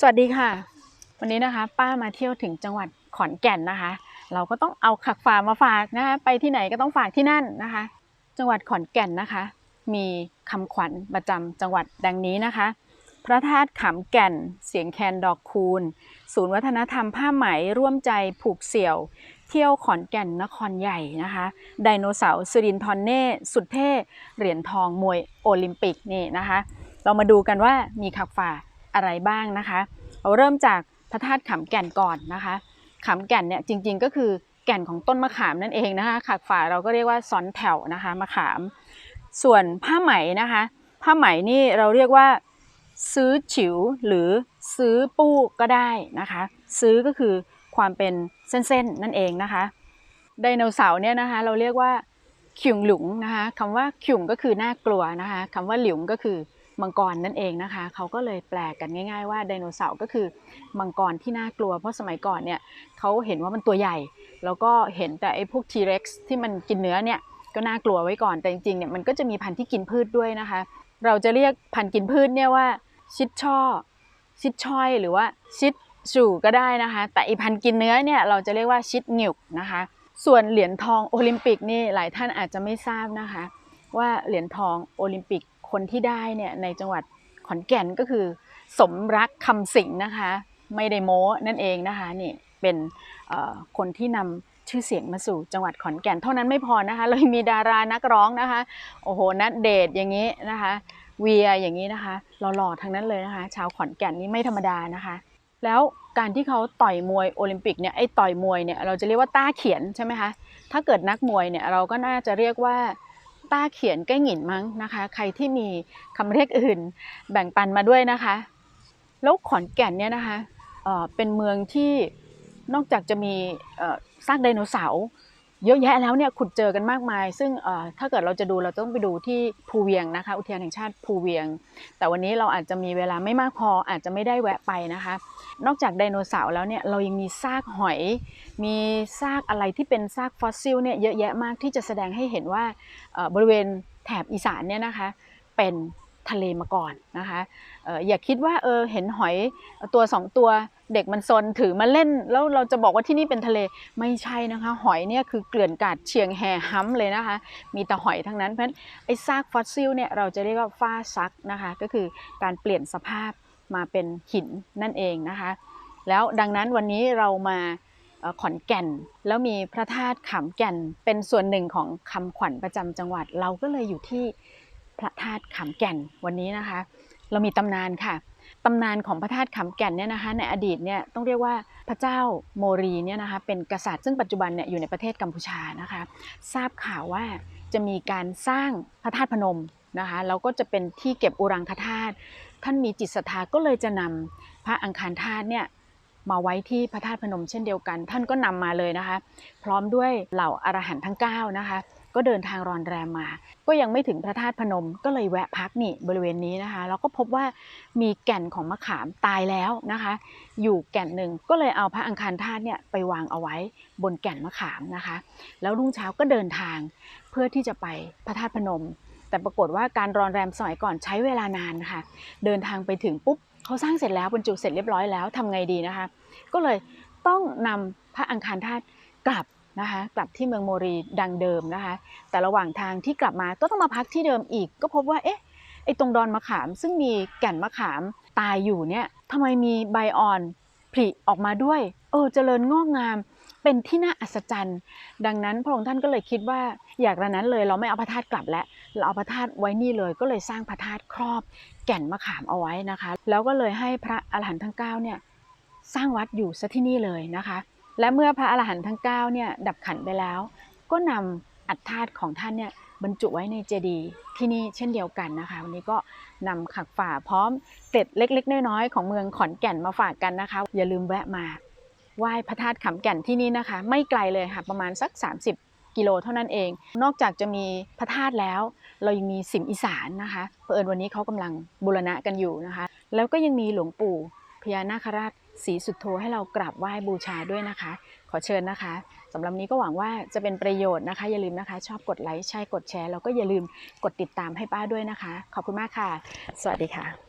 สวัสดีค่ะ วันนี้นะคะ ป้ามาเที่ยวถึงจังหวัดขอนแก่นนะคะ เราก็ต้องเอาขักฝามาฝากนะคะไปที่ไหนก็ต้องฝากที่นั่นนะคะ จังหวัดขอนแก่นนะคะ มีคำขวัญประจำจังหวัดดังนี้นะคะ พระธาตุขำแก่น เสียงแคนดอกคูณ ศูนย์วัฒนธรรมผ้าไหมร่วมใจผูกเสี่ยว เที่ยวขอนแก่นนครใหญ่นะคะไดโนเสาร์สิรินทรเน่สุดเท่เหรียญทองมวยโอลิมปิกนี่นะคะ เรามาดูกันว่ามีขักฝา อะไรบ้างนะคะเราเริ่มจากพระธาตุขำแก่นก่อนนะคะขำแก่นเนี่ยจริงๆก็คือแก่นของต้นมะขามนั่นเองนะคะขักฝาเราก็เรียกว่าซ้อนแถวนะคะมะขาม ส่วนผ้าไหมนะคะ ผ้าไหมนี่เราเรียกว่า ซื้อฉิวหรือซื้อปู้ก็ได้นะคะ ซื้อก็คือความเป็นเส้นๆนั่นเองนะคะไดโนเสาร์เนี่ยนะคะเราเรียกว่าขิวหลุงนะคะคำว่าขิวก็คือน่ากลัวนะคะคำว่าหลิวก็คือ มังกรนั่นเองนะคะ เขาก็เลยแปลกันง่าย ๆ ว่าไดโนเสาร์ก็คือมังกรที่น่ากลัว เพราะสมัยก่อนเนี่ยเขาเห็นว่ามันตัวใหญ่ แล้วก็เห็นแต่ไอ้พวกทีเร็กซ์ที่มันกินเนื้อเนี่ยก็น่ากลัวไว้ก่อนแต่จริงๆเนี่ยมันก็จะมีพันธุ์ที่กินพืชด้วยนะคะ เราจะเรียกพันธุ์กินพืชเนี่ยว่าชิดช่อ ชิดช่อยหรือว่าชิดสู่ก็ได้นะคะ แต่อีพันธุ์กินเนื้อเนี่ยเราจะเรียกว่าชิดหนิวนะคะ ส่วนเหรียญทองโอลิมปิกนี่หลายท่านอาจจะไม่ทราบนะคะ ว่าเหรียญทองโอลิมปิก คนที่ได้เนี่ยในจังหวัดขอนแก่นก็คือ สมรักคำสิงนะคะ ไม่ได้โม้นั่นเองนะคะนี่เป็นคนที่นำชื่อเสียงมาสู่จังหวัดขอนแก่น เท่านั้นไม่พอนะคะเรายังมีดารานักร้องนะคะโอ้โหนัดเดทอย่างนี้นะคะเวียอย่างนี้นะคะหล่อๆทั้งนั้นเลยนะคะ ชาวขอนแก่นนี่ไม่ธรรมดานะคะ แล้วการที่เขาต่อยมวยโอลิมปิกเนี่ยไอ้ต่อยมวยเนี่ยเราจะเรียกว่าต้าเขียนใช่ไหมคะถ้าเกิดนักมวยเนี่ยเราก็น่าจะเรียกว่า ต้าเขียนใกล้หงินมั้งนะคะ ใครที่มีคำเรียกอื่นแบ่งปันมาด้วยนะคะ แล้วขอนแก่นเนี่ยนะคะเเป็นเมืองที่นอกจากจะมีซากไดโนเสาร์ เยอะแยะแล้วเนี่ยขุดเจอกันมากมาย ซึ่งถ้าเกิดเราจะดูเราต้องไปดูที่ภูเวียงนะคะ อุทยานแห่งชาติภูเวียง แต่วันนี้เราอาจจะมีเวลาไม่มากพออาจจะไม่ได้แวะไปนะคะ นอกจากไดโนเสาร์แล้วเนี่ยเรายังมีซากหอย มีซากอะไรที่เป็นซากฟอสซิลเนี่ยเยอะแยะมากที่จะแสดงให้เห็นว่าบริเวณแถบอีสานเนี่ยนะคะเป็น ทะเลมาก่อนนะคะอออย่าคิดว่าเออเห็นหอยตัวสองตัวเด็กมันซนถือมาเล่น แล้วเราจะบอกว่าที่นี่เป็นทะเลไม่ใช่นะคะ หอยเนี่ยคือเกลื่อนกาดเชียงแห่ห้ำเลยนะคะ มีแต่หอยทั้งนั้นเพราะฉะนั้นไอ้ซากฟอสซิลเนี่ยเราจะเรียกว่าฟ้าซักนะคะก็คือการเปลี่ยนสภาพมาเป็นหินนั่นเองนะคะ แล้วดังนั้นวันนี้เรามาขอนแก่น แล้วมีพระธาตุขำแก่นเป็นส่วนหนึ่งของคำขวัญประจำจังหวัด เราก็เลยอยู่ที่ พระธาตุขำแก่นวันนี้นะคะ เรามีตำนานค่ะตำนานของพระธาตุขำแก่นเนี่ยนะคะ ในอดีตเนี่ยต้องเรียกว่าพระเจ้าโมรีเนี่ยนะคะเป็นกษัตริย์ซึ่งปัจจุบันเนี่ยอยู่ในประเทศกัมพูชานะคะ ทราบข่าวว่าจะมีการสร้างพระธาตุพนมนะคะแล้วก็จะเป็นที่เก็บอุรังคธาตุท่านมีจิตศรัทธาก็เลยจะนำพระอังคารธาตุเนี่ยมาไว้ที่พระธาตุพนมเช่นเดียวกัน ท่านก็นำมาเลยนะคะ พร้อมด้วยเหล่าอรหันต์ทั้ง9นะคะ ก็เดินทางรอนแรมมา ก็ยังไม่ถึงพระธาตุพนม ก็เลยแวะพักนี่บริเวณนี้นะคะแล้วก็พบว่ามีแก่นของมะขามตายแล้วนะคะ อยู่แก่นหนึ่งก็เลยเอาพระอังคารธาตุเนี่ยไปวางเอาไว้บนแก่นมะขามนะคะ แล้วรุ่งเช้าก็เดินทางเพื่อที่จะไปพระธาตุพนม แต่ปรากฏว่าการรอนแรมสมัยก่อนใช้เวลานานค่ะ เดินทางไปถึงปุ๊บเขาสร้างเสร็จแล้วบรรจุเสร็จเรียบร้อยแล้วทำไงดีนะคะ ก็เลยต้องนำพระอังคารธาตุกลับ นะคะกลับที่เมืองโมรีดังเดิมนะคะ แต่ระหว่างทางที่กลับมาก็ต้องมาพักที่เดิมอีก ก็พบว่าเอ๊ะไอ้ตรงดอนมะขาม ซึ่งมีแก่นมะขามตายอยู่เนี่ยทำไมมีใบอ่อนผลิออกมาด้วย เออเจริญงอกงามเป็นที่น่าอัศจรรย์ ดังนั้นพระองค์ท่านก็เลยคิดว่าอยากระนั้นเลยเราไม่เอาพระธาตุกลับแล้วเราเอาพระธาตุไว้นี่เลยก็เลยสร้างพระธาตุครอบแก่นมะขามเอาไว้นะคะ แล้วก็เลยให้พระอรหันต์ทั้งเก้าเนี่ยสร้างวัดอยู่ซะที่นี่เลยนะคะ และเมื่อพระอรหันต์ทั้ง9เนี่ยดับขันไปแล้ว ก็นำอัฐธาตุของท่านเนี่ยบรรจุไว้ในเจดีย์ที่นี่เช่นเดียวกันนะคะ วันนี้ก็นำขักฝ่าพร้อมเกร็ดเล็ก ๆ น้อยๆของเมืองขอนแก่นมาฝากกันนะคะ อย่าลืมแวะมาไหว้พระธาตุขำแก่นที่นี่นะคะ ไม่ไกลเลยค่ะประมาณสัก 30 กิโลเท่านั้นเอง นอกจากจะมีพระธาตุแล้ว เรายังมีสิมอีสานนะคะเผอิญวันนี้เขากำลังบูรณะกันอยู่นะคะ แล้วก็ยังมีหลวงปู่พญานาคราช สีสุดโทให้เรากราบไหว้บูชาด้วยนะคะ ขอเชิญนะคะสำหรับนี้ก็หวังว่าจะเป็นประโยชน์นะคะ อย่าลืมนะคะ ชอบกดไลค์ใช่กดแชร์แล้วก็อย่าลืมกดติดตามให้ป้าด้วยนะคะ ขอบคุณมากค่ะ สวัสดีค่ะ